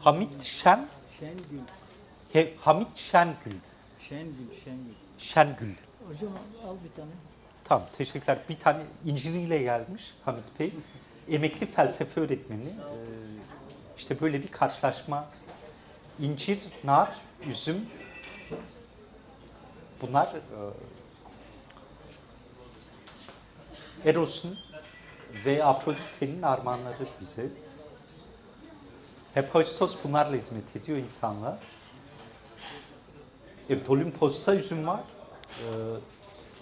Hamit Şen, Şengül. He- Hamit Şengül. Şengül, Şengül. Şengül. Hocam al bir tane. Tamam teşekkürler. Bir tane inciriyle gelmiş Hamit Bey. Emekli felsefe öğretmeni. Ee, işte böyle bir karşılaşma. İncir, nar, üzüm. Bunlar e, Eros'un ve Afrodite'nin armağanları bize. Hephaistos bunlarla hizmet ediyor insanlığa. Evet, Olimpos'ta üzüm var. Ee,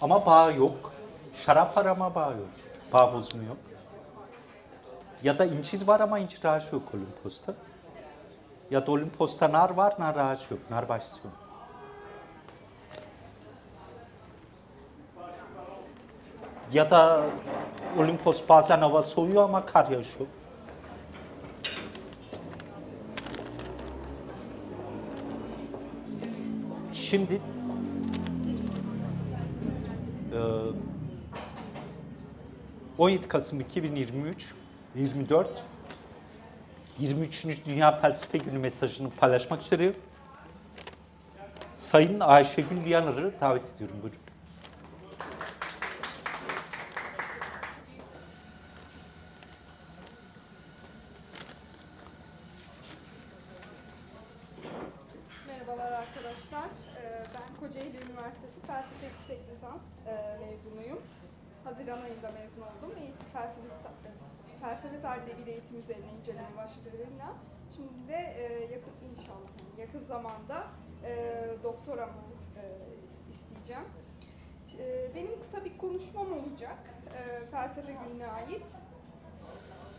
ama bağ yok. Şarap var ama bağ yok. Bağ bozumu yok. Ya da incir var ama incir ağacı yok Olimpos'ta. Ya da Olimpos'ta nar var, nar ağacı yok. Nar bahçesi yok. Ya da Olimpos bazen hava soğuyor ama kar yağışıyor. Şimdi e, 17 Kasım 2023 24 23. Dünya Felsefe Günü mesajını paylaşmak üzere Sayın Ayşegül Yanar'ı davet ediyorum. Buyurun. Arkadaşlar. Ee, Ben Kocaeli Üniversitesi Felsefe Yüksek Lisans e, mezunuyum. Haziran ayında mezun oldum. Eğitim felsefe, felsefe tarihi bir eğitim üzerine inceleme başlığıyla. Şimdi de e, yakın inşallah yakın zamanda e, doktoramı e, isteyeceğim. E, Benim kısa bir konuşmam olacak e, felsefe gününe ait.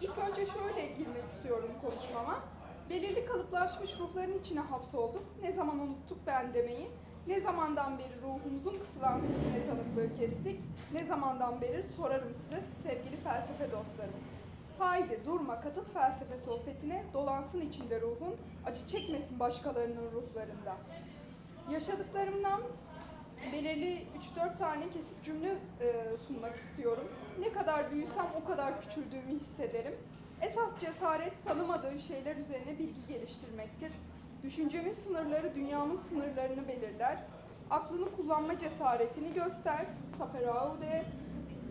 İlk önce şöyle girmek istiyorum konuşmama. Belirli kalıplaşmış ruhların içine hapsolduk. Ne zaman unuttuk ben demeyi. Ne zamandan beri ruhumuzun kısılan sesine tanıklığı kestik. Ne zamandan beri sorarım size sevgili felsefe dostlarım. Haydi durma katıl felsefe sohbetine, dolansın içinde ruhun, acı çekmesin başkalarının ruhlarında. Yaşadıklarımdan belirli 3-4 tane kesit cümle e, sunmak istiyorum. Ne kadar büyüsem o kadar küçüldüğümü hissederim. Esas cesaret tanımadığın şeyler üzerine bilgi geliştirmektir. Düşüncemin sınırları dünyamın sınırlarını belirler. Aklını kullanma cesaretini göster. Saperaude,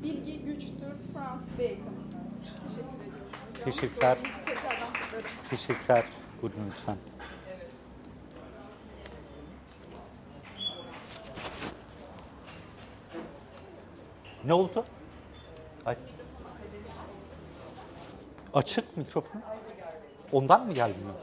bilgi güçtür. Francis Bacon. Teşekkür ediyorum hocam. Teşekkürler. Teşekkürler. Buyurun lütfen. Ne oldu? Ay. Açık mikrofon. Ondan mı gelmiyor?